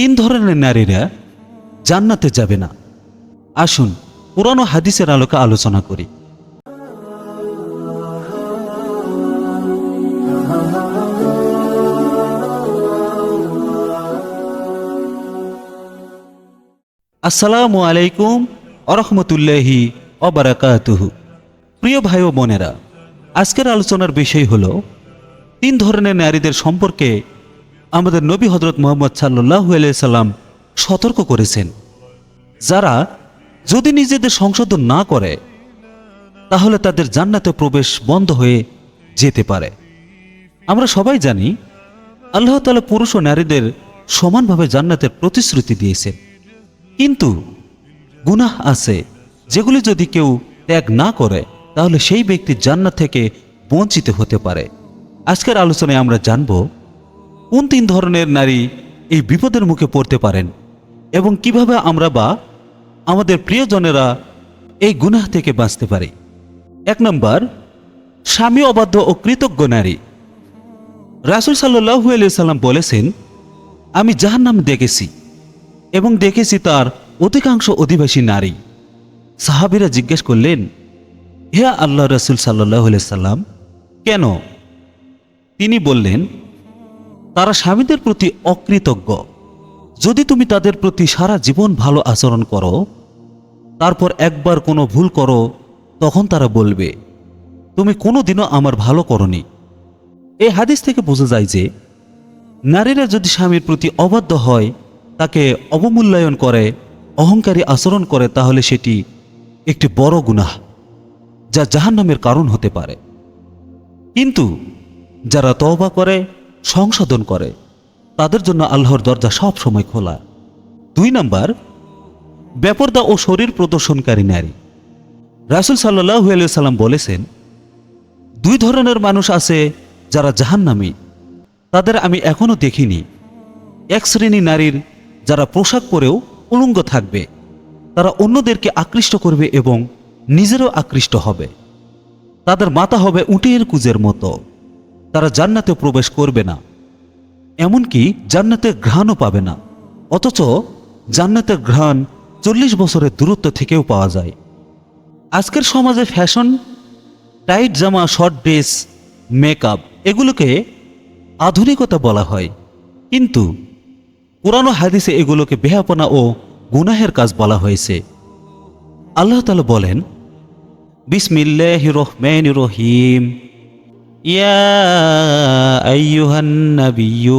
তিন ধরনের নারীরা জান্নাতে যাবে না। আসুন, পুরানো হাদিসের আলোকে আলোচনা করি। আসসালামু আলাইকুম আরহামতুল্লাহি অবরাকাতুহু প্রিয় ভাই ও বোনেরা, আজকের আলোচনার বিষয় হল, তিন ধরনের নারীদের সম্পর্কে আমাদের নবী হজরত মোহাম্মদ সাল্লু সাল্লাম সতর্ক করেছেন। যারা যদি নিজেদের সংশোধন না করে, তাহলে তাদের জান্নাতে প্রবেশ বন্ধ হয়ে যেতে পারে। আমরা সবাই জানি, আল্লাহ তালা পুরুষ ও নারীদের সমানভাবে জান্নাতের প্রতিশ্রুতি দিয়েছেন। কিন্তু গুনাহ আছে, যেগুলি যদি কেউ ত্যাগ না করে, তাহলে সেই ব্যক্তি জান্নাত থেকে বঞ্চিত হতে পারে। আজকের আলোচনায় আমরা জানব কোন তিন ধরনের নারী এই বিপদের মুখে পড়তে পারেন? এবং কীভাবে আমরা বা আমাদের প্রিয়জনেরা এই গুনাহ থেকে বাঁচতে পারি? এক নম্বর, স্বামী অবাধ্য ও কৃতজ্ঞ নারী। রাসুল সাল্লাহু সাল্লাম বলেছেন, আমি যাহার নাম দেখেছি এবং দেখেছি তার অধিকাংশ অধিবাসী নারী। সাহাবিরা জিজ্ঞেস করলেন, হে আল্লাহ রসুল সাল্লাহ সাল্লাম, কেন? তিনি বললেন তারা স্বামীদের প্রতি অকৃতজ্ঞ। যদি তুমি তাদের প্রতি সারা জীবন ভালো আচরণ করো, তারপর একবার কোনো ভুল করো, তখন তারা বলবে, তুমি কোনো দিনও আমার ভালো করনি। এই হাদিস থেকে বোঝা যায় যে, নারীরা যদি স্বামীর প্রতি অবাধ্য হয়, তাকে অবমূল্যায়ন করে, অহংকারী আচরণ করে, তাহলে সেটি একটি বড় গুনাহ, যা জাহান্নামের কারণ হতে পারে। কিন্তু যারা তওবা করে সংশোধন করে। তাদের জন্য আল্লাহর দরজা সব সময় খোলা। দুই নাম্বার ব্যাপরদা ও শরীর প্রদর্শনকারী নারী। রাসুল সাল্লাহ সাল্লাম বলেছেন, দুই ধরনের মানুষ আছে যারা জাহান্নামী। তাদের আমি এখনও দেখিনি। এক শ্রেণি নারীর যারা পোশাক পরেও উলঙ্গ থাকবে, তারা অন্যদেরকে আকৃষ্ট করবে এবং নিজেরও আকৃষ্ট হবে। তাদের মাথা হবে উটের কুজের মতো। তারা জান্নাতে প্রবেশ করবে না। এমনকি জান্নাতের ঘ্রাণও পাবে না। অথচ জান্নাতের ঘ্রাণ চল্লিশ বছরের দূরত্ব থেকেও পাওয়া যায়। আজকের সমাজে ফ্যাশন, টাইট জামা, শর্ট ড্রেস, মেকআপ, এগুলোকে আধুনিকতা বলা হয়। কিন্তু পুরানো হাদিসে এগুলোকে বেহাপনা ও গুনাহের কাজ বলা হয়েছে। আল্লাহ তালা বলেন বিসমিল্লাহ রহমান রহিম। يا أيها النبي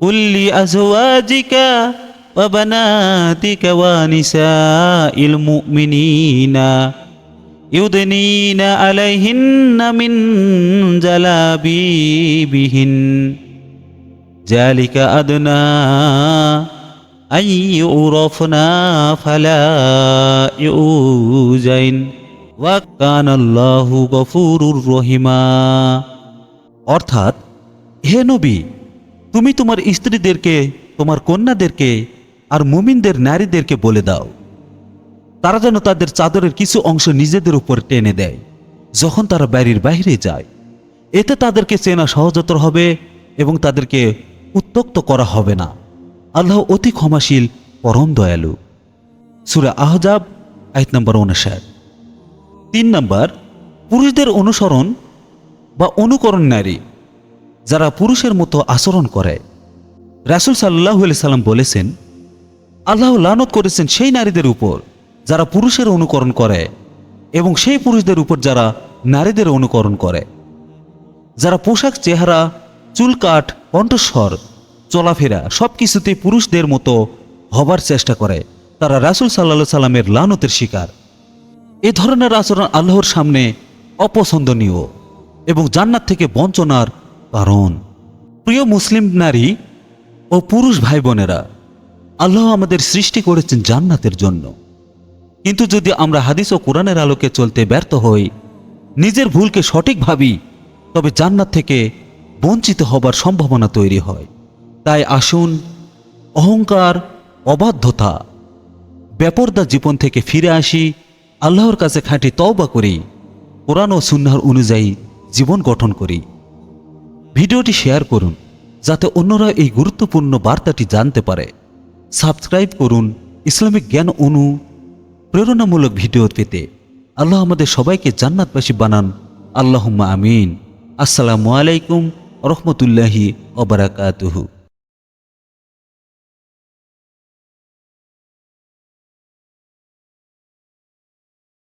قل لأزواجك وبناتك ونساء المؤمنين يدنين عليهن من جلابيبهن. ذلك أدنى أن يعرفنا فلا يؤذين. গফুরুর রহিমা। অর্থাৎ, হে নবী, তুমি তোমার স্ত্রীদেরকে, তোমার কন্যাদেরকে আর মুমিনদের নারীদেরকে বলে দাও। তারা যেন তাদের চাদরের কিছু অংশ নিজেদের উপর টেনে দেয়। যখন তারা বাড়ির বাইরে যায়, এতে তাদেরকে চেনা সহজতর হবে এবং তাদেরকে উত্তক্ত করা হবে না। আল্লাহ অতি ক্ষমাশীল, পরম দয়ালু। সুরা আহজাব, আয়ত নম্বর উনষাট। তিন নম্বর, পুরুষদের অনুসরণ বা অনুকরণ নারী, যারা পুরুষের মতো আচরণ করে। রাসুল সাল্লাহ সাল্লাম বলেছেন, আল্লাহ লানত করেছেন সেই নারীদের উপর যারা পুরুষের অনুকরণ করে এবং সেই পুরুষদের উপর যারা নারীদের অনুকরণ করে। যারা পোশাক, চেহারা, চুলকাঠ, কণ্ঠস্বর, চলাফেরা সব কিছুতেই পুরুষদের মতো হবার চেষ্টা করে, তারা রাসুল সাল্লা সাল্লামের লানতের শিকার। এ ধরনের আচরণ আল্লাহর সামনে অপছন্দনীয় এবং জান্নাত থেকে বঞ্চনার কারণ। প্রিয় মুসলিম নারী ও পুরুষ ভাই বোনেরা আল্লাহ আমাদের সৃষ্টি করেছেন জান্নাতের জন্য। কিন্তু যদি আমরা হাদিস ও কোরআনের আলোকে চলতে ব্যর্থ হই, নিজের ভুলকে সঠিক ভাবি, তবে জান্নাত থেকে বঞ্চিত হবার সম্ভাবনা তৈরি হয়। তাই আসুন, অহংকার, অবাধ্যতা ব্যাপরদা জীবন থেকে ফিরে আসি আল্লাহর কাছে খাঁটি তওবা করি, কোরআন ও সুন্নাহর অনুযায়ী জীবন গঠন করি। ভিডিওটি শেয়ার করুন, যাতে অন্যরা এই গুরুত্বপূর্ণ বার্তাটি জানতে পারে। সাবস্ক্রাইব করুন ইসলামিক জ্ঞান অনু প্রেরণামূলক ভিডিও পেতে। আল্লাহ আমাদের সবাইকে জান্নাতবাসী বানান। আল্লাহুম্মা আমিন। আসসালামু আলাইকুম রহমতুল্লাহি অবরাকাতুহু